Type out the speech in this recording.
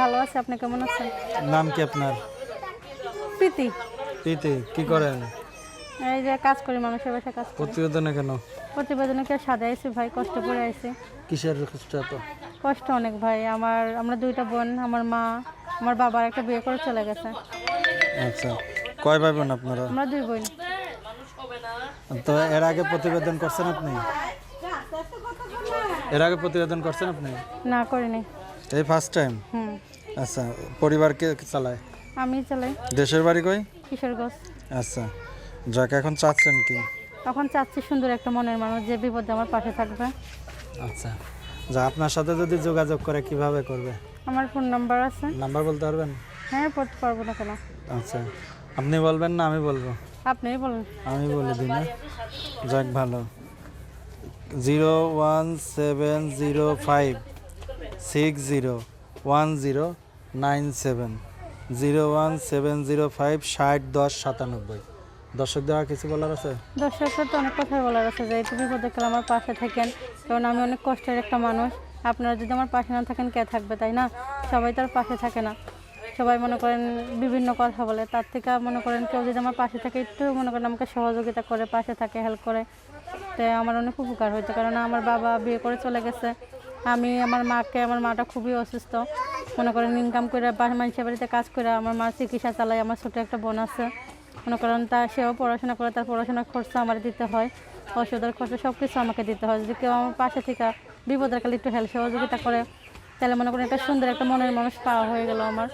ভালো আছে? আপনি কেমন আছেন? নাম কি আপনার? প্রীতি। প্রীতি কি করেন? এই যে কাজ করি মানুষের বাসায় কাজ করি। প্রতিবেদনে কেন? প্রতিবেদনে কেউ সাদা আইছি ভাই কষ্ট করে আইছি। কিসের কষ্ট এত? কষ্ট অনেক ভাই আমার আমরা দুইটা বোন আমার মা আমার বাবার একটা বিয়ে করে চলে গেছে। আচ্ছা কয় ভাই বোন আপনারা? আমরা দুই বোন। তো এর আগে প্রতিবেদন করছেন আপনি? এর আগে প্রতিবেদন করছেন আপনি? না করিনি। এই ফার্স্ট টাইম হুম। আচ্ছা পরিবারকে চালায়? আমি চালাই। দেশের বাড়ি কই? কিশোরগঞ্জ। আচ্ছা যাকে এখন চাচ্ছেন কি? তখন চাচ্ছি সুন্দর একটা মনের মানুষ যে বিপদে আমার পাশে থাকবে। আচ্ছা যা আপনার সাথে যদি যোগাযোগ করে কীভাবে করবে? আমার ফোন নাম্বার আছে। নাম্বার বলতে পারবেন? হ্যাঁ পড়তে পারব না কেন। আচ্ছা আপনি বলবেন না আমি বলব। আপনিই বলুন। আমি বলে দিই না। যাক ভালো। Zero one seven zero five. Six zero one zero nine seven, zero one seven zero five ষাট দশ সাতানব্বই। দর্শকদের আর কিছু বলার আছে? দর্শকদের তো অনেক কথাই বলার আছে, যে একটু বিপদে আমার পাশে থাকেন, কারণ আমি অনেক কষ্টের একটা মানুষ। আপনারা যদি আমার পাশে না থাকেন, কে থাকবে, তাই না? সবাই তার পাশে থাকে না। সবাই মনে করেন বিভিন্ন কথা বলে, তার থেকে মনে করেন কেউ যদি আমার পাশে থাকে, একটু মনে করেন আমাকে সহযোগিতা করে, পাশে থাকে, হেল্প করে। তো আমার অনেক উপকার হইতো কারণ আমার বাবা বিয়ে করে চলে গেছে। আমি আমার মাকে, আমার মাটা খুবই অসুস্থ। মনে করেন ইনকাম করে মানুষের বাড়িতে কাজ করে আমার মা চিকিৎসা চালাই আমার ছোটো একটা বোন আছে। মনে করেন তা, সেও পড়াশোনা করে, তার পড়াশোনার খরচ আমার দিতে হয়। ওষুধের খরচ সব কিছু আমাকে দিতে হয়। যদি কেউ আমার পাশে থেকে বিপদের কালে একটু হেল্প সহযোগিতা করে, তাহলে মনে করেন একটা সুন্দর একটা মনের মানুষ পাওয়া হয়ে গেল আমার।